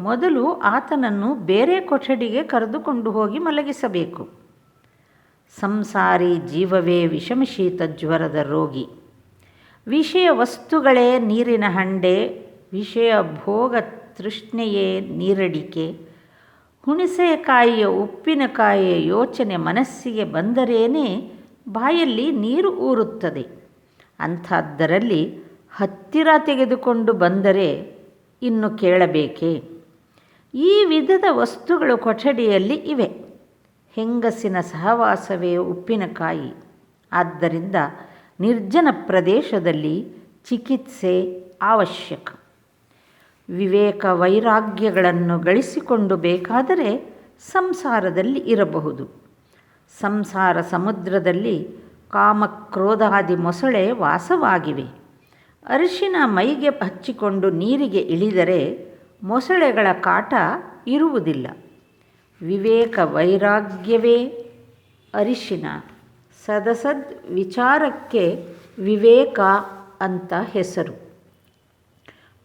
ಮೊದಲು ಆತನನ್ನು ಬೇರೆ ಕೊಠಡಿಗೆ ಕರೆದುಕೊಂಡು ಹೋಗಿ ಮಲಗಿಸಬೇಕು. ಸಂಸಾರಿ ಜೀವವೇ ವಿಷಮಶೀತ ಜ್ವರದ ರೋಗಿ. ವಿಷಯ ವಸ್ತುಗಳೇ ನೀರಿನ ಹಂಡೆ, ವಿಷಯ ಭೋಗ ತೃಷ್ಣೆಯೇ ನೀರಡಿಕೆ. ಹುಣಸೆಕಾಯಿಯ ಉಪ್ಪಿನಕಾಯಿಯ ಯೋಚನೆ ಮನಸ್ಸಿಗೆ ಬಂದರೇನೇ ಬಾಯಲ್ಲಿ ನೀರು ಊರುತ್ತದೆ. ಅಂಥದ್ದರಲ್ಲಿ ಹತ್ತಿರ ತೆಗೆದುಕೊಂಡು ಬಂದರೆ ಇನ್ನು ಕೇಳಬೇಕೇ? ಈ ವಿಧದ ವಸ್ತುಗಳು ಕೊಠಡಿಯಲ್ಲಿ ಇವೆ. ಹೆಂಗಸಿನ ಸಹವಾಸವೇ ಉಪ್ಪಿನಕಾಯಿ. ಆದ್ದರಿಂದ ನಿರ್ಜನ ಪ್ರದೇಶದಲ್ಲಿ ಚಿಕಿತ್ಸೆ ಅವಶ್ಯಕ. ವಿವೇಕ ವೈರಾಗ್ಯಗಳನ್ನು ಗಳಿಸಿಕೊಂಡು ಬೇಕಾದರೆ ಸಂಸಾರದಲ್ಲಿ ಇರಬಹುದು. ಸಂಸಾರ ಸಮುದ್ರದಲ್ಲಿ ಕಾಮಕ್ರೋಧಾದಿ ಮೊಸಳೆ ವಾಸವಾಗಿವೆ. ಅರಿಶಿನ ಮೈಗೆ ಹಚ್ಚಿಕೊಂಡು ನೀರಿಗೆ ಇಳಿದರೆ ಮೊಸಳೆಗಳ ಕಾಟ ಇರುವುದಿಲ್ಲ. ವಿವೇಕ ವೈರಾಗ್ಯವೇ? ಅರಿಶಿನ. ಸದಸದ್ ವಿಚಾರಕ್ಕೆ ವಿವೇಕ ಅಂತ ಹೆಸರು.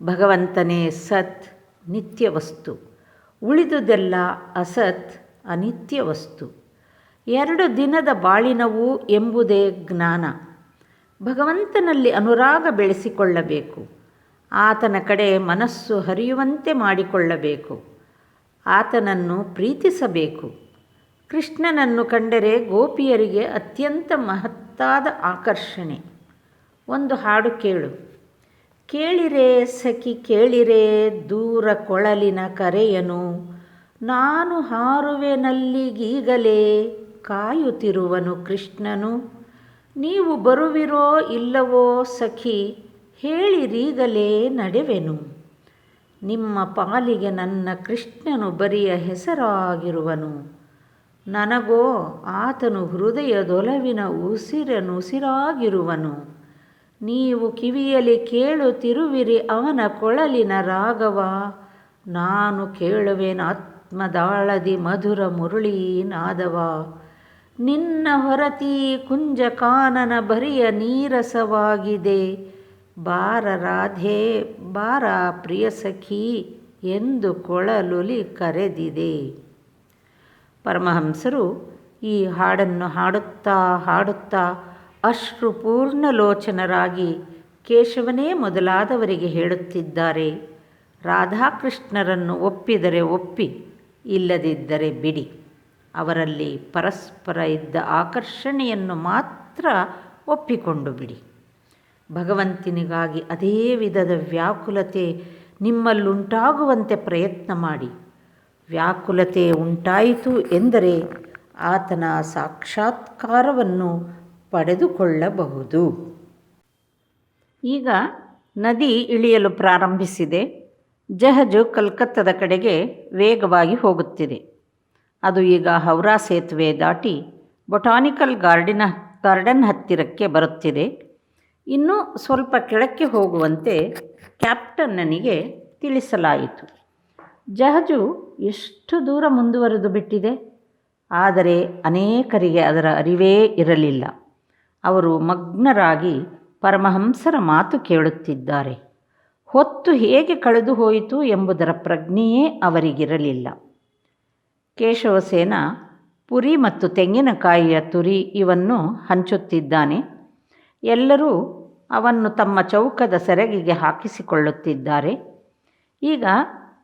ಭಗವಂತನೇ ಸತ್, ನಿತ್ಯ ವಸ್ತು. ಉಳಿದುದೆಲ್ಲ ಅಸತ್, ಅನಿತ್ಯ ವಸ್ತು. ಎರಡು ದಿನದ ಬಾಳಿನವು ಎಂಬುದೇ ಜ್ಞಾನ. ಭಗವಂತನಲ್ಲಿ ಅನುರಾಗ ಬೆಳೆಸಿಕೊಳ್ಳಬೇಕು. ಆತನ ಕಡೆ ಮನಸ್ಸು ಹರಿಯುವಂತೆ ಮಾಡಿಕೊಳ್ಳಬೇಕು. ಆತನನ್ನು ಪ್ರೀತಿಸಬೇಕು. ಕೃಷ್ಣನನ್ನು ಕಂಡರೆ ಗೋಪಿಯರಿಗೆ ಅತ್ಯಂತ ಮಹತ್ತಾದ ಆಕರ್ಷಣೆ. ಒಂದು ಹಾಡು ಕೇಳು. ಕೇಳಿರೆ ಸಖಿ, ಕೇಳಿರೆ ದೂರ ಕೊಳಲಿನ ಕರೆಯನು. ನಾನು ಹಾರುವೆನಲ್ಲಿಗೀಗಲೇ ಕಾಯುತ್ತಿರುವನು ಕೃಷ್ಣನು. ನೀವು ಬರುವಿರೋ ಇಲ್ಲವೋ ಸಖಿ ಹೇಳಿರೀಗಲೇ ನಡೆವೆನು. ನಿಮ್ಮ ಪಾಲಿಗೆ ನನ್ನ ಕೃಷ್ಣನು ಬರಿಯ ಹೆಸರಾಗಿರುವನು. ನನಗೋ ಆತನು ಹೃದಯದೊಲವಿನ ಉಸಿರನುಸಿರಾಗಿರುವನು ನೀವು ಕಿವಿಯಲ್ಲಿ ಕೇಳುತ್ತಿರುವಿರಿ ಅವನ ಕೊಳಲಿನ ರಾಗವ. ನಾನು ಕೇಳುವೆನ ಆತ್ಮದಾಳದಿ ಮಧುರ ಮುರುಳಿ ನಾದವ ನಿನ್ನ ಹೊರತಿ ಕುಂಜಕಾನನ ಬರಿಯ ನೀರಸವಾಗಿದೆ. ಬಾರ ರಾಧೆ ಬಾರ ಪ್ರಿಯ ಸಖಿ ಎಂದು ಕೊಳಲುಲಿ ಕರೆದಿದೆ. ಪರಮಹಂಸರು ಈ ಹಾಡನ್ನು ಹಾಡುತ್ತಾ ಹಾಡುತ್ತಾ ಅಶ್ರುಪೂರ್ಣ ಲೋಚನರಾಗಿ ಕೇಶವನೇ ಮೊದಲಾದವರಿಗೆ ಹೇಳುತ್ತಿದ್ದಾರೆ. ರಾಧಾಕೃಷ್ಣರನ್ನು ಒಪ್ಪಿದರೆ ಒಪ್ಪಿ, ಇಲ್ಲದಿದ್ದರೆ ಬಿಡಿ. ಅವರಲ್ಲಿ ಪರಸ್ಪರ ಇದ್ದ ಆಕರ್ಷಣೆಯನ್ನು ಮಾತ್ರ ಒಪ್ಪಿಕೊಂಡು ಬಿಡಿ. ಭಗವಂತನಿಗಾಗಿ ಅದೇ ವಿಧದ ವ್ಯಾಕುಲತೆ ನಿಮ್ಮಲ್ಲುಂಟಾಗುವಂತೆ ಪ್ರಯತ್ನ ಮಾಡಿ. ವ್ಯಾಕುಲತೆ ಉಂಟಾಯಿತು ಎಂದರೆ ಆತನ ಸಾಕ್ಷಾತ್ಕಾರವನ್ನು ಪಡೆದುಕೊಳ್ಳಬಹುದು. ಈಗ ನದಿ ಇಳಿಯಲು ಪ್ರಾರಂಭಿಸಿದೆ. ಜಹಜು ಕಲ್ಕತ್ತದ ಕಡೆಗೆ ವೇಗವಾಗಿ ಹೋಗುತ್ತಿದೆ. ಅದು ಈಗ ಹೌರಾ ಸೇತುವೆ ದಾಟಿ ಬೊಟಾನಿಕಲ್ ಗಾರ್ಡಿನ, ಗಾರ್ಡನ್ ಹತ್ತಿರಕ್ಕೆ ಬರುತ್ತಿದೆ. ಇನ್ನೂ ಸ್ವಲ್ಪ ಕೆಳಕ್ಕೆ ಹೋಗುವಂತೆ ಕ್ಯಾಪ್ಟನ್ನನಿಗೆ ತಿಳಿಸಲಾಯಿತು. ಜಹಜು ಎಷ್ಟು ದೂರ ಮುಂದುವರೆದು ಬಿಟ್ಟಿದೆ? ಆದರೆ ಅನೇಕರಿಗೆ ಅದರ ಅರಿವೇ ಇರಲಿಲ್ಲ. ಅವರು ಮಗ್ನರಾಗಿ ಪರಮಹಂಸರ ಮಾತು ಕೇಳುತ್ತಿದ್ದಾರೆ. ಹೊತ್ತು ಹೇಗೆ ಕಳೆದು ಹೋಯಿತು ಎಂಬುದರ ಪ್ರಜ್ಞೆಯೇ ಅವರಿಗಿರಲಿಲ್ಲ. ಕೇಶವಸೇನ ಪುರಿ ಮತ್ತು ತೆಂಗಿನಕಾಯಿಯ ತುರಿ ಇವನ್ನು ಹಂಚುತ್ತಿದ್ದಾನೆ. ಎಲ್ಲರೂ ಅವನ್ನು ತಮ್ಮ ಚೌಕದ ಸೆರಗಿಗೆ ಹಾಕಿಸಿಕೊಳ್ಳುತ್ತಿದ್ದಾರೆ. ಈಗ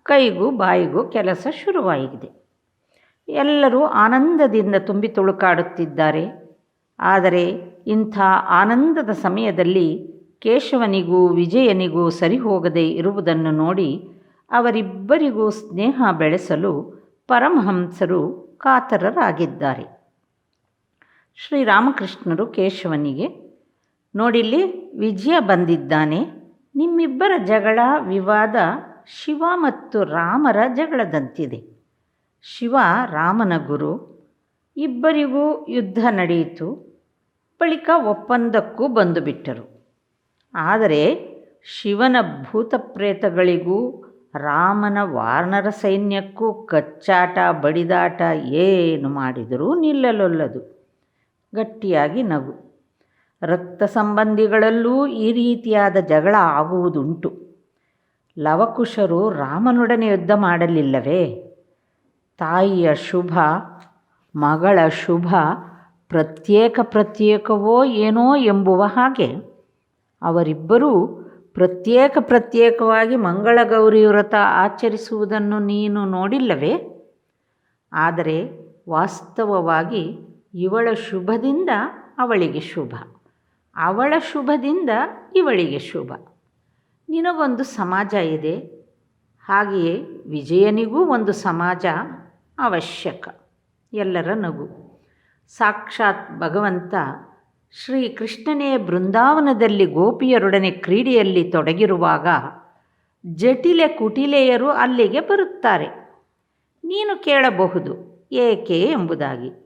ಕೈಗೂ ಬಾಯಿಗೂ ಕೆಲಸ ಶುರುವಾಗಿದೆ. ಎಲ್ಲರೂ ಆನಂದದಿಂದ ತುಂಬಿ ತುಳುಕಾಡುತ್ತಿದ್ದಾರೆ. ಆದರೆ ಇಂಥ ಆನಂದದ ಸಮಯದಲ್ಲಿ ಕೇಶವನಿಗೂ ವಿಜಯನಿಗೂ ಸರಿ ಹೋಗದೆ ಇರುವುದನ್ನು ನೋಡಿ ಅವರಿಬ್ಬರಿಗೂ ಸ್ನೇಹ ಬೆಳೆಸಲು ಪರಮಹಂಸರು ಕಾತರರಾಗಿದ್ದಾರೆ. ಶ್ರೀರಾಮಕೃಷ್ಣರು ಕೇಶವನಿಗೆ ನೋಡಿಲ್ಲಿ ವಿಜಯ ಬಂದಿದ್ದಾನೆ. ನಿಮ್ಮಿಬ್ಬರ ಜಗಳ ವಿವಾದ ಶಿವ ಮತ್ತು ರಾಮರ ಜಗಳದಂತಿದೆ. ಶಿವ ರಾಮನ ಗುರು. ಇಬ್ಬರಿಗೂ ಯುದ್ಧ ನಡೆಯಿತು. ಬಳಿಕ ಒಪ್ಪಂದಕ್ಕೂ ಬಂದುಬಿಟ್ಟರು. ಆದರೆ ಶಿವನ ಭೂತಪ್ರೇತಗಳಿಗೂ ರಾಮನ ವಾರ್ಣರ ಸೈನ್ಯಕ್ಕೂ ಕಚ್ಚಾಟ ಬಡಿದಾಟ ಏನು ಮಾಡಿದರೂ ನಿಲ್ಲಲೊಲ್ಲದು. ಗಟ್ಟಿಯಾಗಿ ನಗು ರಕ್ತ ಸಂಬಂಧಿಗಳಲ್ಲೂ ಈ ರೀತಿಯಾದ ಜಗಳ ಆಗುವುದುಂಟು. ಲವಕುಶರು ರಾಮನೊಡನೆ ಯುದ್ಧ ಮಾಡಲಿಲ್ಲವೇ? ತಾಯಿಯ ಶುಭ, ಮಗಳ ಶುಭ, ಪ್ರತ್ಯೇಕ ಪ್ರತ್ಯೇಕವೋ ಏನೋ ಎಂಬುವ ಹಾಗೆ. ಅವರಿಬ್ಬರೂ ಪ್ರತ್ಯೇಕ ಪ್ರತ್ಯೇಕವಾಗಿ ಮಂಗಳಗೌರಿ ವ್ರತ ಆಚರಿಸುವುದನ್ನು ನೀನು ನೋಡಿಲ್ಲವೇ? ಆದರೆ ವಾಸ್ತವವಾಗಿ ಇವಳ ಶುಭದಿಂದ ಅವಳಿಗೆ ಶುಭ. ಅವಳ ಶುಭದಿಂದ ಇವಳಿಗೆ ಶುಭ. ನಿನಗೊಂದು ಸಮಾಜ ಇದೆ. ಹಾಗೆಯೇ ವಿಜಯನಿಗೂ ಒಂದು ಸಮಾಜ ಅವಶ್ಯಕ. ಎಲ್ಲರ ನಗು. ಸಾಕ್ಷಾತ್ ಭಗವಂತ ಶ್ರೀಕೃಷ್ಣನೇ ಬೃಂದಾವನದಲ್ಲಿ ಗೋಪಿಯರೊಡನೆ ಕ್ರೀಡೆಯಲ್ಲಿ ತೊಡಗಿರುವಾಗ ಜಟಿಲೆ ಕುಟಿಲೆಯರು ಅಲ್ಲಿಗೆ ಬರುತ್ತಾರೆ. ನೀನು ಕೇಳಬಹುದು ಏಕೆ ಎಂಬುದಾಗಿ.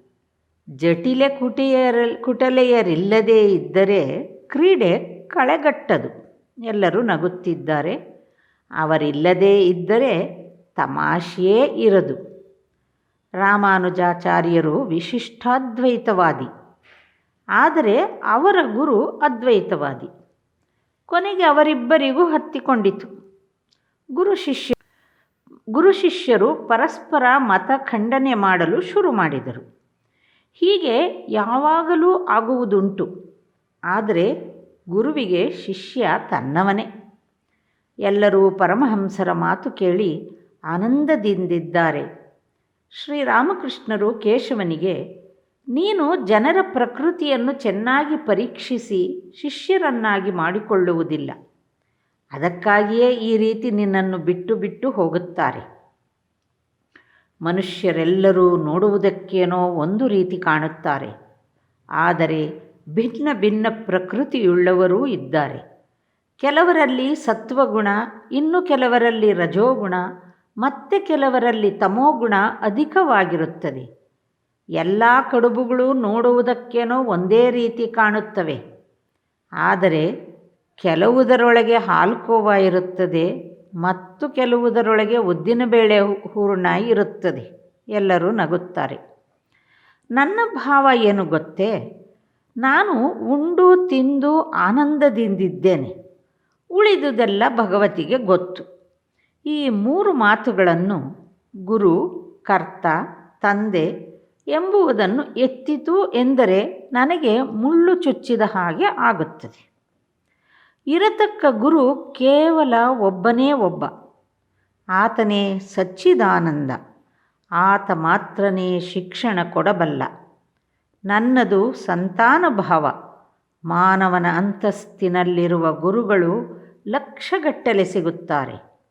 ಜಟಿಲೆ ಕುಟಿಯರ, ಕುಟಲೆಯರಿಲ್ಲದೇ ಇದ್ದರೆ ಕ್ರೀಡೆ ಕಳೆಗಟ್ಟದು. ಎಲ್ಲರೂ ನಗುತ್ತಿದ್ದಾರೆ. ಅವರಿಲ್ಲದೇ ಇದ್ದರೆ ತಮಾಷೆಯೇ ಇರದು. ರಾಮಾನುಜಾಚಾರ್ಯರು ವಿಶಿಷ್ಟಾದ್ವೈತವಾದಿ. ಆದರೆ ಅವರ ಗುರು ಅದ್ವೈತವಾದಿ. ಕೊನೆಗೆ ಅವರಿಬ್ಬರಿಗೂ ಹತ್ತಿಕೊಂಡಿತು. ಗುರು ಶಿಷ್ಯ, ಗುರು ಶಿಷ್ಯರು ಪರಸ್ಪರ ಮತ ಖಂಡನೆ ಮಾಡಲು ಶುರು ಮಾಡಿದರು. ಹೀಗೆ ಯಾವಾಗಲೂ ಆಗುವುದುಂಟು. ಆದರೆ ಗುರುವಿಗೆ ಶಿಷ್ಯ ತನ್ನವನೇ. ಎಲ್ಲರೂ ಪರಮಹಂಸರ ಮಾತು ಕೇಳಿ ಆನಂದದಿಂದಿದ್ದಾರೆ. ಶ್ರೀರಾಮಕೃಷ್ಣರು ಕೇಶವನಿಗೆ, ನೀನು ಜನರ ಪ್ರಕೃತಿಯನ್ನು ಚೆನ್ನಾಗಿ ಪರೀಕ್ಷಿಸಿ ಶಿಷ್ಯರನ್ನಾಗಿ ಮಾಡಿಕೊಳ್ಳುವುದಿಲ್ಲ. ಅದಕ್ಕಾಗಿಯೇ ಈ ರೀತಿ ನಿನ್ನನ್ನು ಬಿಟ್ಟು ಬಿಟ್ಟು ಹೋಗುತ್ತಾರೆ. ಮನುಷ್ಯರೆಲ್ಲರೂ ನೋಡುವುದಕ್ಕೇನೋ ಒಂದು ರೀತಿ ಕಾಣುತ್ತಾರೆ. ಆದರೆ ಭಿನ್ನ ಭಿನ್ನ ಪ್ರಕೃತಿಯುಳ್ಳವರೂ ಇದ್ದಾರೆ. ಕೆಲವರಲ್ಲಿ ಸತ್ವಗುಣ, ಇನ್ನು ಕೆಲವರಲ್ಲಿ ರಜೋಗುಣ, ಮತ್ತೆ ಕೆಲವರಲ್ಲಿ ತಮೋಗುಣ ಅಧಿಕವಾಗಿರುತ್ತದೆ. ಎಲ್ಲ ಕಡುಬುಗಳು ನೋಡುವುದಕ್ಕೇನೋ ಒಂದೇ ರೀತಿ ಕಾಣುತ್ತವೆ. ಆದರೆ ಕೆಲವುದರೊಳಗೆ ಹಾಲ್ಕೋವ ಇರುತ್ತದೆ ಮತ್ತು ಕೆಲವುದರೊಳಗೆ ಉದ್ದಿನಬೇಳೆ ಹೂರ್ಣ ಇರುತ್ತದೆ. ಎಲ್ಲರೂ ನಗುತ್ತಾರೆ. ನನ್ನ ಭಾವ ಏನು ಗೊತ್ತೇ? ನಾನು ಉಂಡು ತಿಂದು ಆನಂದದಿಂದಿದ್ದೇನೆ. ಉಳಿದುದೆಲ್ಲ ಭಗವತಿಗೆ ಗೊತ್ತು. ಈ ಮೂರು ಮಾತುಗಳನ್ನು ಗುರು, ಕರ್ತ, ತಂದೆ ಎಂಬುವುದನ್ನು ಎತ್ತಿತು ಎಂದರೆ ನನಗೆ ಮುಳ್ಳು ಚುಚ್ಚಿದ ಹಾಗೆ ಆಗುತ್ತದೆ. ಇರತಕ್ಕ ಗುರು ಕೇವಲ ಒಬ್ಬನೇ ಒಬ್ಬ. ಆತನೇ ಸಚ್ಚಿದಾನಂದ. ಆತ ಮಾತ್ರನೇ ಶಿಕ್ಷಣ ಕೊಡಬಲ್ಲ. ನನ್ನದು ಸಂತಾನ ಭಾವ ಮಾನವನ ಅಂತಸ್ತಿನಲ್ಲಿರುವ ಗುರುಗಳು ಲಕ್ಷಗಟ್ಟಲೆ ಸಿಗುತ್ತಾರೆ.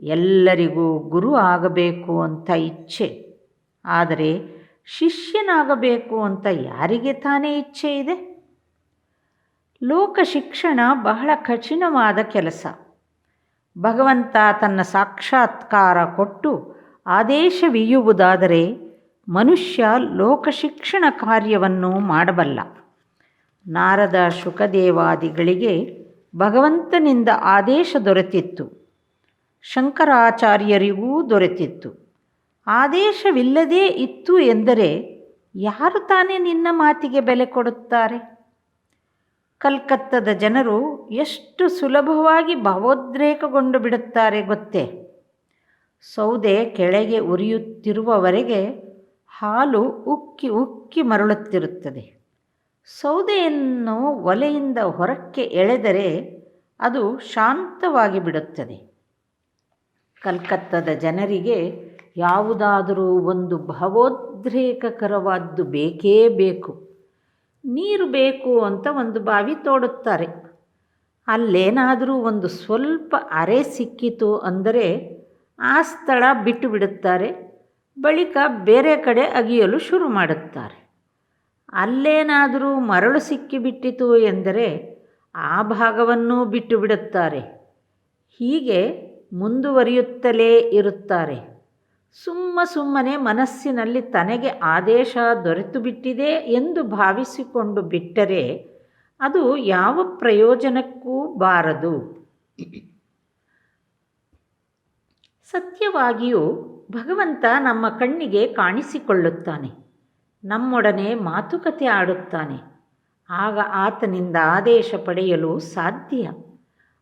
ಎಲ್ಲರಿಗೂ ಗುರು ಆಗಬೇಕು ಅಂತ ಇಚ್ಛೆ. ಆದರೆ ಶಿಷ್ಯನಾಗಬೇಕು ಅಂತ ಯಾರಿಗೆ ತಾನೇ ಇಚ್ಛೆ ಇದೆ? ಲೋಕ ಶಿಕ್ಷಣ ಬಹಳ ಕಠಿಣವಾದ ಕೆಲಸ. ಭಗವಂತ ತನ್ನ ಸಾಕ್ಷಾತ್ಕಾರ ಕೊಟ್ಟು ಆದೇಶವಿಯುವುದಾದರೆ ಮನುಷ್ಯ ಲೋಕ ಶಿಕ್ಷಣ ಕಾರ್ಯವನ್ನು ಮಾಡಬಲ್ಲ. ನಾರದ ಶುಕದೇವಾದಿಗಳಿಗೆ ಭಗವಂತನಿಂದ ಆದೇಶ ದೊರೆತಿತ್ತು. ಶಂಕರಾಚಾರ್ಯರಿಗೂ ದೊರೆತಿತ್ತು. ಆದೇಶವಿಲ್ಲದೇ ಇತ್ತು ಎಂದರೆ ಯಾರು ತಾನೇ ನಿನ್ನ ಮಾತಿಗೆ ಬೆಲೆ ಕೊಡುತ್ತಾರೆ? ಕಲ್ಕತ್ತದ ಜನರು ಎಷ್ಟು ಸುಲಭವಾಗಿ ಭಾವೋದ್ರೇಕಗೊಂಡು ಬಿಡುತ್ತಾರೆ ಗೊತ್ತೇ? ಸೌದೆ ಕೆಳಗೆ ಉರಿಯುತ್ತಿರುವವರೆಗೆ ಹಾಲು ಉಕ್ಕಿ ಉಕ್ಕಿ ಮರಳುತ್ತಿರುತ್ತದೆ. ಸೌದೆಯನ್ನು ಒಲೆಯಿಂದ ಹೊರಕ್ಕೆ ಎಳೆದರೆ ಅದು ಶಾಂತವಾಗಿ ಬಿಡುತ್ತದೆ. ಕಲ್ಕತ್ತದ ಜನರಿಗೆ ಯಾವುದಾದರೂ ಒಂದು ಭಾವೋದ್ರೇಕಕರವಾದ್ದು ಬೇಕೇ ಬೇಕು. ನೀರು ಬೇಕು ಅಂತ ಒಂದು ಬಾವಿ ತೋಡುತ್ತಾರೆ. ಅಲ್ಲೇನಾದರೂ ಒಂದು ಸ್ವಲ್ಪ ಅರೆ ಸಿಕ್ಕಿತು ಅಂದರೆ ಆ ಸ್ಥಳ ಬಿಟ್ಟು ಬಿಡುತ್ತಾರೆ. ಬಳಿಕ ಬೇರೆ ಕಡೆ ಅಗಿಯಲು ಶುರು ಮಾಡುತ್ತಾರೆ. ಅಲ್ಲೇನಾದರೂ ಮರಳು ಸಿಕ್ಕಿಬಿಟ್ಟಿತು ಎಂದರೆ ಆ ಭಾಗವನ್ನು ಬಿಟ್ಟು ಬಿಡುತ್ತಾರೆ. ಹೀಗೆ ಮುಂದುವರಿಯುತ್ತಲೇ ಇರುತ್ತಾರೆ. ಸುಮ್ಮ ಸುಮ್ಮನೆ ಮನಸ್ಸಿನಲ್ಲಿ ತನಗೆ ಆದೇಶ ದೊರೆತು ಬಿಟ್ಟಿದೆ ಎಂದು ಭಾವಿಸಿಕೊಂಡು ಬಿಟ್ಟರೆ ಅದು ಯಾವ ಪ್ರಯೋಜನಕ್ಕೂ ಬಾರದು. ಸತ್ಯವಾಗಿಯೂ ಭಗವಂತ ನಮ್ಮ ಕಣ್ಣಿಗೆ ಕಾಣಿಸಿಕೊಳ್ಳುತ್ತಾನೆ. ನಮ್ಮೊಡನೆ ಮಾತುಕತೆ ಆಡುತ್ತಾನೆ. ಆಗ ಆತನಿಂದ ಆದೇಶ ಪಡೆಯಲು ಸಾಧ್ಯ.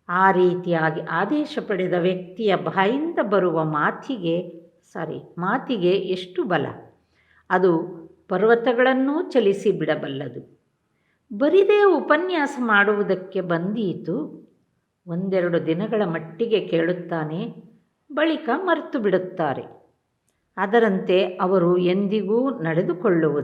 ಆ ರೀತಿಯಾಗಿ ಆದೇಶ ಪಡೆದ ವ್ಯಕ್ತಿಯ ಬಾಯಿಂದ ಬರುವ ಮಾತಿಗೆ ಸಾರಿ, ಮಾತಿಗೆ ಎಷ್ಟು ಬಲ? ಅದು ಪರ್ವತಗಳನ್ನೂ ಚಲಿಸಿ ಬಿಡಬಲ್ಲದು. ಬರಿದೇ ಉಪನ್ಯಾಸ ಮಾಡುವುದಕ್ಕೆ ಬಂದೀತು. ಒಂದೆರಡು ದಿನಗಳ ಮಟ್ಟಿಗೆ ಕೇಳುತ್ತಾನೆ, ಬಳಿಕ ಮರೆತು ಬಿಡುತ್ತಾರೆ. ಅದರಂತೆ ಅವರು ಎಂದಿಗೂ ನಡೆದುಕೊಳ್ಳುವುದು